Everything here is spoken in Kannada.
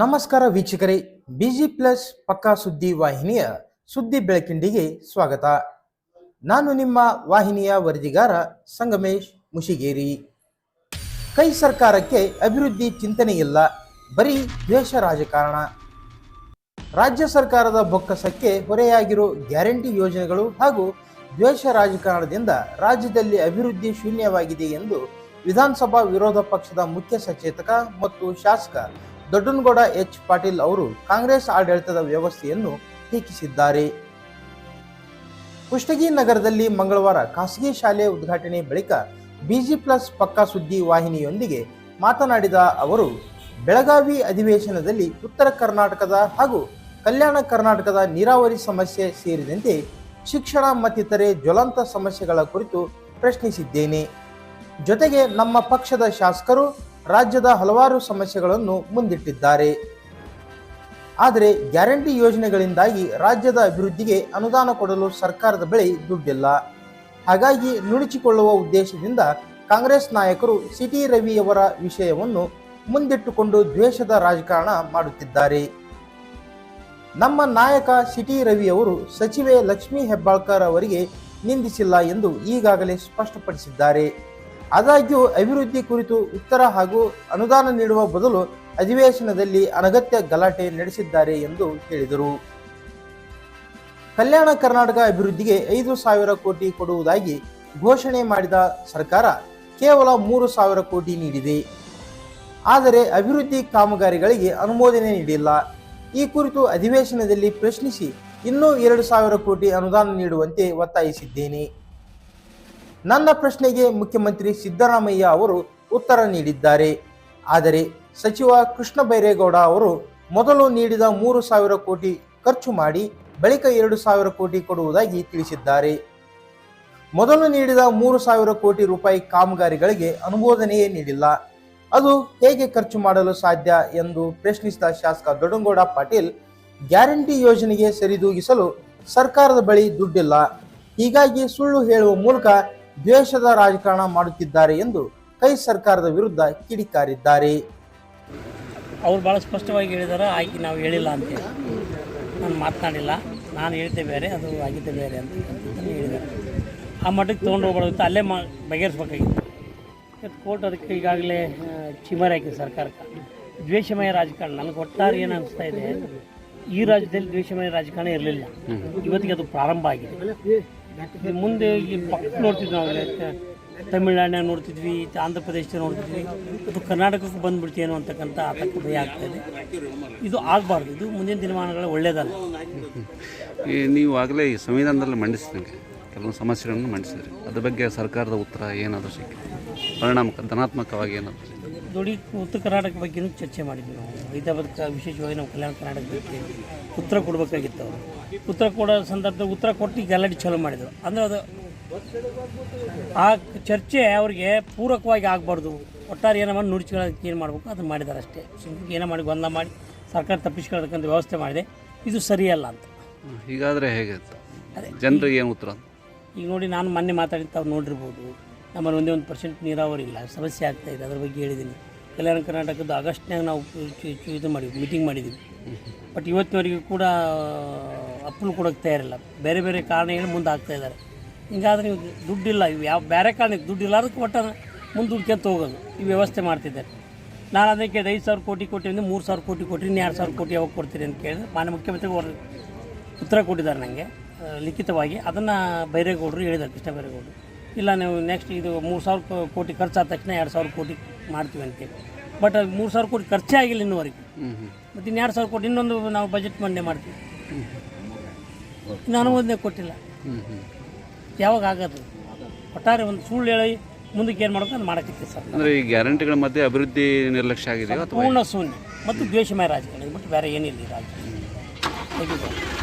ನಮಸ್ಕಾರ ವೀಕ್ಷಕರೇ, ಬಿಜಿ ಪ್ಲಸ್ ಪಕ್ಕಾ ಸುದ್ದಿ ವಾಹಿನಿಯ ಸುದ್ದಿ ಬೆಳಕಿಂಡಿಗೆ ಸ್ವಾಗತ. ನಾನು ನಿಮ್ಮ ವಾಹಿನಿಯ ವರದಿಗಾರ ಸಂಗಮೇಶ್ ಮುಷಿಗೇರಿ. ಕೈ ಸರ್ಕಾರಕ್ಕೆ ಅಭಿವೃದ್ಧಿ ಚಿಂತನೆ ಇಲ್ಲ ಬರೀ ದ್ವೇಷ ರಾಜಕಾರಣ. ರಾಜ್ಯ ಸರ್ಕಾರದ ಬೊಕ್ಕಸಕ್ಕೆ ಹೊರೆಯಾಗಿರೋ ಗ್ಯಾರಂಟಿ ಯೋಜನೆಗಳು ಹಾಗೂ ದ್ವೇಷ ರಾಜಕಾರಣದಿಂದ ರಾಜ್ಯದಲ್ಲಿ ಅಭಿವೃದ್ಧಿ ಶೂನ್ಯವಾಗಿದೆ ಎಂದು ವಿಧಾನಸಭಾ ವಿರೋಧ ಪಕ್ಷದ ಮುಖ್ಯ ಸಚೇತಕ ಮತ್ತು ಶಾಸಕ ದೊಡ್ಡನಗೌಡ ಎಚ್ ಪಾಟೀಲ್ ಅವರು ಕಾಂಗ್ರೆಸ್ ಆಡಳಿತದ ವ್ಯವಸ್ಥೆಯನ್ನು ಟೀಕಿಸಿದ್ದಾರೆ. ಕುಷ್ಟಗಿ ನಗರದಲ್ಲಿ ಮಂಗಳವಾರ ಖಾಸಗಿ ಶಾಲೆ ಉದ್ಘಾಟನೆ ಬಳಿಕ ಬಿಜಿ ಪ್ಲಸ್ ಪಕ್ಕಾ ಸುದ್ದಿ ವಾಹಿನಿಯೊಂದಿಗೆ ಮಾತನಾಡಿದ ಅವರು, ಬೆಳಗಾವಿ ಅಧಿವೇಶನದಲ್ಲಿ ಉತ್ತರ ಕರ್ನಾಟಕದ ಹಾಗೂ ಕಲ್ಯಾಣ ಕರ್ನಾಟಕದ ನೀರಾವರಿ ಸಮಸ್ಯೆ ಸೇರಿದಂತೆ ಶಿಕ್ಷಣ ಮತ್ತಿತರೆ ಜ್ವಲಂತ ಸಮಸ್ಯೆಗಳ ಕುರಿತು ಪ್ರಶ್ನಿಸಿದ್ದೇನೆ. ಜೊತೆಗೆ ನಮ್ಮ ಪಕ್ಷದ ಶಾಸಕರು ರಾಜ್ಯದ ಹಲವಾರು ಸಮಸ್ಯೆಗಳನ್ನು ಮುಂದಿಟ್ಟಿದ್ದಾರೆ. ಆದರೆ ಗ್ಯಾರಂಟಿ ಯೋಜನೆಗಳಿಂದಾಗಿ ರಾಜ್ಯದ ಅಭಿವೃದ್ಧಿಗೆ ಅನುದಾನ ಕೊಡಲು ಸರ್ಕಾರದ ಬಳಿ ದುಡ್ಡಿಲ್ಲ. ಹಾಗಾಗಿ ನುಣುಚಿಕೊಳ್ಳುವ ಉದ್ದೇಶದಿಂದ ಕಾಂಗ್ರೆಸ್ ನಾಯಕರು ಸಿಟಿ ರವಿಯವರ ವಿಷಯವನ್ನು ಮುಂದಿಟ್ಟುಕೊಂಡು ದ್ವೇಷದ ರಾಜಕಾರಣ ಮಾಡುತ್ತಿದ್ದಾರೆ. ನಮ್ಮ ನಾಯಕ ಸಿಟಿ ರವಿಯವರು ಸಚಿವೆ ಲಕ್ಷ್ಮೀ ಹೆಬ್ಬಾಳ್ಕರ್ ಅವರಿಗೆ ನಿಂದಿಸಿಲ್ಲ ಎಂದು ಈಗಾಗಲೇ ಸ್ಪಷ್ಟಪಡಿಸಿದ್ದಾರೆ. ಆದಾಗ್ಯೂ ಅಭಿವೃದ್ಧಿ ಕುರಿತು ಉತ್ತರ ಹಾಗೂ ಅನುದಾನ ನೀಡುವ ಬದಲು ಅಧಿವೇಶನದಲ್ಲಿ ಅನಗತ್ಯ ಗಲಾಟೆ ನಡೆಸಿದ್ದಾರೆ ಎಂದು ಹೇಳಿದರು. ಕಲ್ಯಾಣ ಕರ್ನಾಟಕ ಅಭಿವೃದ್ಧಿಗೆ ಐದು ಸಾವಿರ ಕೋಟಿ ಕೊಡುವುದಾಗಿ ಘೋಷಣೆ ಮಾಡಿದ ಸರ್ಕಾರ ಕೇವಲ ಮೂರು ಸಾವಿರ ಕೋಟಿ ನೀಡಿದೆ. ಆದರೆ ಅಭಿವೃದ್ಧಿ ಕಾಮಗಾರಿಗಳಿಗೆ ಅನುಮೋದನೆ ನೀಡಿಲ್ಲ. ಈ ಕುರಿತು ಅಧಿವೇಶನದಲ್ಲಿ ಪ್ರಶ್ನಿಸಿ ಇನ್ನೂ ಎರಡು ಸಾವಿರ ಕೋಟಿ ಅನುದಾನ ನೀಡುವಂತೆ ಒತ್ತಾಯಿಸಿದ್ದೇನೆ. ನನ್ನ ಪ್ರಶ್ನೆಗೆ ಮುಖ್ಯಮಂತ್ರಿ ಸಿದ್ದರಾಮಯ್ಯ ಅವರು ಉತ್ತರ ನೀಡಿದ್ದಾರೆ. ಆದರೆ ಸಚಿವ ಕೃಷ್ಣ ಬೈರೇಗೌಡ ಅವರು ಮೊದಲು ನೀಡಿದ ಮೂರು ಸಾವಿರ ಕೋಟಿ ಖರ್ಚು ಮಾಡಿ ಬಳಿಕ ಎರಡು ಸಾವಿರ ಕೋಟಿ ಕೊಡುವುದಾಗಿ ತಿಳಿಸಿದ್ದಾರೆ. ಮೊದಲು ನೀಡಿದ ಮೂರು ಸಾವಿರ ಕೋಟಿ ರೂಪಾಯಿ ಕಾಮಗಾರಿಗಳಿಗೆ ಅನುಮೋದನೆಯೇ ನೀಡಿಲ್ಲ. ಅದು ಹೇಗೆ ಖರ್ಚು ಮಾಡಲು ಸಾಧ್ಯ ಎಂದು ಪ್ರಶ್ನಿಸಿದ ಶಾಸಕ ದೊಡಂಗೌಡ ಪಾಟೀಲ್ ಗ್ಯಾರಂಟಿ ಯೋಜನೆಗೆ ಸರಿದೂಗಿಸಲು ಸರ್ಕಾರದ ಬಳಿ ದುಡ್ಡಿಲ್ಲ. ಹೀಗಾಗಿ ಸುಳ್ಳು ಹೇಳುವ ಮೂಲಕ ದ್ವೇಷದ ರಾಜಕಾರಣ ಮಾಡುತ್ತಿದ್ದಾರೆ ಎಂದು ಕೈ ಸರ್ಕಾರದ ವಿರುದ್ಧ ಕಿಡಿಕಾರಿದ್ದಾರೆ. ಅವ್ರು ಭಾಳ ಸ್ಪಷ್ಟವಾಗಿ ಹೇಳಿದಾರೆ ಆಯ್ಕೆ ನಾವು ಹೇಳಿಲ್ಲ ಅಂತ ನಾನು ಮಾತನಾಡಿಲ್ಲ ನಾನು ಹೇಳ್ತೆ ಬೇರೆ ಅದು ಆಗಿದ್ದೆ ಬೇರೆ ಅಂತ ಹೇಳಿದ್ದಾರೆ. ಆ ಮಟ್ಟಕ್ಕೆ ತೊಗೊಂಡು ಹೋಗ್ಬಾರ್ದಿತ್ತು ಅಲ್ಲೇ ಮಾ ಬಗೆಹರಿಸ್ಬೇಕಾಗಿತ್ತು. ಇವತ್ತು ಕೋರ್ಟ್ ಅದಕ್ಕೆ ಈಗಾಗಲೇ ಚಿಮರೆ ಹಾಕಿದೆ ಸರ್ಕಾರಕ್ಕೆ. ದ್ವೇಷಮಯ ರಾಜಕಾರಣ ನನಗೆ ಒಟ್ಟಾರೆ ಏನು ಅನಿಸ್ತಾ ಇದೆ ಈ ರಾಜ್ಯದಲ್ಲಿ ದ್ವೇಷಮಯ ರಾಜಕಾರಣ ಇರಲಿಲ್ಲ. ಇವತ್ತಿಗೆ ಅದು ಪ್ರಾರಂಭ ಆಗಿದೆ. ಮುಂದೆ ಈ ಪಕ್ಕ ನೋಡ್ತಿದ್ವಿ ನಾವು ತಮಿಳ್ನಾಡಿನ ತಮಿಳ್ನಾಡಿನಾಗ ನೋಡ್ತಿದ್ವಿ ಆಂಧ್ರ ಪ್ರದೇಶದಾಗ ನೋಡ್ತಿದ್ವಿ. ಅದು ಕರ್ನಾಟಕಕ್ಕೆ ಬಂದ್ಬಿಡ್ತೇನೋ ಅಂತಕ್ಕಂಥ ಆತಂಕ ಭಯ ಆಗ್ತಾಯಿದೆ ಇದು. ಆಗಬಾರ್ದು, ಇದು ಮುಂದಿನ ದಿನಮಾನಗಳ ಒಳ್ಳೇದಲ್ಲ. ನೀವು ಆಗಲೇ ಈ ಸಂವಿಧಾನದಲ್ಲಿ ಮಂಡಿಸಿದಂಗೆ ಕೆಲವೊಂದು ಸಮಸ್ಯೆಗಳನ್ನು ಮಂಡಿಸಿದ್ರಿ. ಅದ್ರ ಬಗ್ಗೆ ಸರ್ಕಾರದ ಉತ್ತರ ಏನಾದರೂ ಸಿಕ್ಕಿದೆ? ಪರಿಣಾಮಕ, ಧನಾತ್ಮಕವಾಗಿ ಏನಾದರೂ? ನೋಡಿ ಉತ್ತರ ಕರ್ನಾಟಕ ಬಗ್ಗೆನೂ ಚರ್ಚೆ ಮಾಡಿದ್ವಿ ನಾವು. ಹೈದರಾಬಾದ್ ವಿಶೇಷವಾಗಿ ನಾವು ಕಲ್ಯಾಣ ಕರ್ನಾಟಕ ಬಗ್ಗೆ ಉತ್ತರ ಕೊಡಬೇಕಾಗಿತ್ತು ಅವರು. ಉತ್ತರ ಕೊಡೋ ಸಂದರ್ಭದಲ್ಲಿ ಉತ್ತರ ಕೊಟ್ಟು ಗಲಾಟೆ ಚಾಲೂ ಮಾಡಿದರು. ಅಂದರೆ ಅದು ಆ ಚರ್ಚೆ ಅವ್ರಿಗೆ ಪೂರಕವಾಗಿ ಆಗಬಾರ್ದು. ಒಟ್ಟಾರೆ ಏನೋ ಮಾಡಿ ನುಡಿಸ್ಕೊಳ್ಳೋದಕ್ಕೆ ಏನು ಮಾಡಬೇಕು ಅದನ್ನು ಮಾಡಿದ್ದಾರೆ ಅಷ್ಟೇ. ಏನೋ ಮಾಡಿ ಗೊಂದಲ ಮಾಡಿ ಸರ್ಕಾರ ತಪ್ಪಿಸ್ಕೊಳ್ಳೋದಕ್ಕಂತ ವ್ಯವಸ್ಥೆ ಮಾಡಿದೆ. ಇದು ಸರಿಯಲ್ಲ ಅಂತ. ಹೀಗಾದರೆ ಹೇಗೆ? ಅದೇ ಜನರಿಗೆ ಏನು ಉತ್ತರ? ಈಗ ನೋಡಿ ನಾನು ಮೊನ್ನೆ ಮಾತಾಡಿದ್ದು ಅವ್ರು ನೋಡಿರ್ಬೋದು. ನಮ್ಮಲ್ಲಿ ಒಂದೇ ಒಂದು ಪರ್ಸೆಂಟ್ ನೀರಾವರಿ ಇಲ್ಲ, ಸಮಸ್ಯೆ ಆಗ್ತಾ ಇದೆ, ಅದ್ರ ಬಗ್ಗೆ ಹೇಳಿದ್ದೀನಿ. ಕಲ್ಯಾಣ ಕರ್ನಾಟಕದ ಆಗಸ್ಟ್ನಾಗ ನಾವು ಇದು ಮಾಡಿದ್ವಿ ಮೀಟಿಂಗ್ ಮಾಡಿದ್ವಿ ಬಟ್ ಇವತ್ತಿನವರೆಗೂ ಕೂಡ ಅಪ್ಪಲು ಕೊಡೋಕ್ಕೆ ತಯಾರಿಲ್ಲ. ಬೇರೆ ಬೇರೆ ಕಾರಣ ಹೇಳಿ ಮುಂದೆ ಆಗ್ತಾ ಇದ್ದಾರೆ. ಹಿಂಗಾದ್ರೆ ನೀವು ದುಡ್ಡಿಲ್ಲ, ಇವು ಯಾವ ಬೇರೆ ಕಾರಣಕ್ಕೆ ದುಡ್ಡಿಲ್ಲ, ಅದಕ್ಕೆ ಒಟ್ಟು ಮುಂದೆ ದುಡ್ಕೊಂತ ಹೋಗೋದು. ಈ ವ್ಯವಸ್ಥೆ ಮಾಡ್ತಿದ್ದಾರೆ. ನಾನು ಅದಕ್ಕೆ ಐದು ಸಾವಿರ ಕೋಟಿ ಕೊಟ್ಟಿರಿಂದ ಮೂರು ಸಾವಿರ ಕೋಟಿ ಕೊಟ್ಟಿರಿ ಇನ್ನು ಎರಡು ಸಾವಿರ ಕೋಟಿ ಯಾವಾಗ ಕೊಡ್ತೀರಿ ಅಂತ ಕೇಳಿದ್ರೆ, ಮಾನ್ಯ ಮುಖ್ಯಮಂತ್ರಿ ಅವರು ಉತ್ತರ ಕೊಟ್ಟಿದ್ದಾರೆ ನನಗೆ ಲಿಖಿತವಾಗಿ. ಅದನ್ನು ಬೈರೇಗೌಡರು ಹೇಳಿದ್ದಾರೆ, ಕೃಷ್ಣ ಬೈರೇಗೌಡರು. ಇಲ್ಲ ನೀವು ನೆಕ್ಸ್ಟ್ ಇದು ಮೂರು ಸಾವಿರ ಕೋಟಿ ಖರ್ಚಾದ ತಕ್ಷಣ ಎರಡು ಸಾವಿರ ಕೋಟಿ ಮಾಡ್ತೀವಿ ಅಂತೇಳಿ ಬಟ್ ಅದು ಮೂರು ಸಾವಿರ ಕೋಟಿ ಖರ್ಚೇ ಆಗಿಲ್ಲ ಇನ್ನುವರೆಗೆ. ಮತ್ತು ಇನ್ನು ಎರಡು ಸಾವಿರ ಕೋಟಿ ಇನ್ನೊಂದು ನಾವು ಬಜೆಟ್ ಮಂಡನೆ ಮಾಡ್ತೀವಿ. ಇನ್ನು ಅನುಮೋದನೆ ಕೊಟ್ಟಿಲ್ಲ. ಯಾವಾಗ ಆಗೋದು? ಒಟ್ಟಾರೆ ಒಂದು ಸುಳ್ಳು ಹೇಳಿ ಮುಂದಕ್ಕೆ ಏನು ಮಾಡ್ಬೇಕು ಅದು ಮಾಡೋಕ್ಕೆ ಸರ್. ಅಂದರೆ ಈ ಗ್ಯಾರಂಟಿಗಳ ಮಧ್ಯೆ ಅಭಿವೃದ್ಧಿ ನಿರ್ಲಕ್ಷ್ಯ ಆಗಿದೆ ಅಥವಾ ಪೂರ್ಣ ಶೂನ್ಯ. ಮತ್ತು ದ್ವೇಷಮಯ ರಾಜಕಾರಣ ಬಿಟ್ಟು ಬೇರೆ ಏನಿಲ್ಲ ರಾಜಕೀಯ ರಾಜಕಾರಣ.